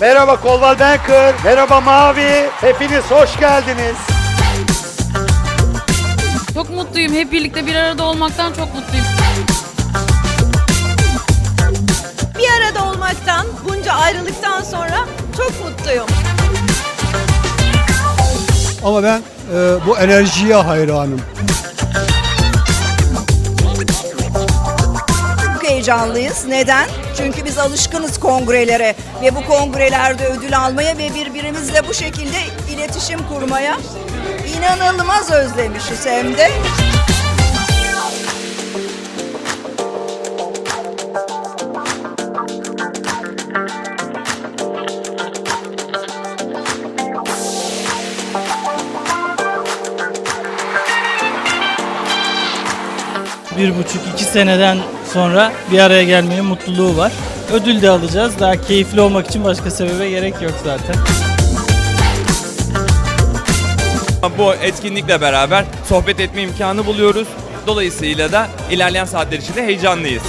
Merhaba Kolval Banker. Merhaba Mavi. Hepiniz hoş geldiniz. Çok mutluyum. Hep birlikte bir arada olmaktan çok mutluyum. Bir arada olmaktan, bunca ayrılıktan sonra çok mutluyum. Ama ben e, bu enerjiye hayranım. Heyecanlıyız. Neden? Çünkü biz alışkınız kongrelere ve bu kongrelerde ödül almaya ve birbirimizle bu şekilde iletişim kurmaya inanılmaz özlemişiz hem de. Bir buçuk iki seneden sonra bir araya gelmenin mutluluğu var. Ödül de alacağız. Daha keyifli olmak için başka sebebe gerek yok zaten. Bu etkinlikle beraber sohbet etme imkanı buluyoruz. Dolayısıyla da ilerleyen saatler için de heyecanlıyız.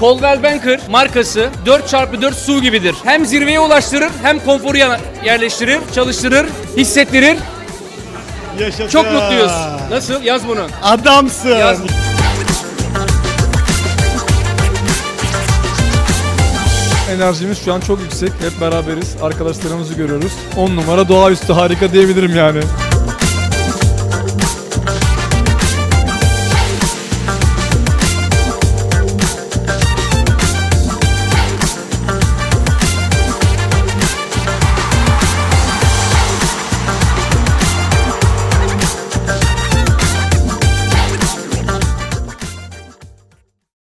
Coldwell Banker markası 4x4 su gibidir. Hem zirveye ulaştırır hem konforu yerleştirir, çalıştırır, hissettirir. Çok mutluyuz. Nasıl? Yaz bunu. Adamsın. Yaz. Enerjimiz şu an çok yüksek. Hep beraberiz. Arkadaşlarımızı görüyoruz. 10 numara doğaüstü harika diyebilirim yani.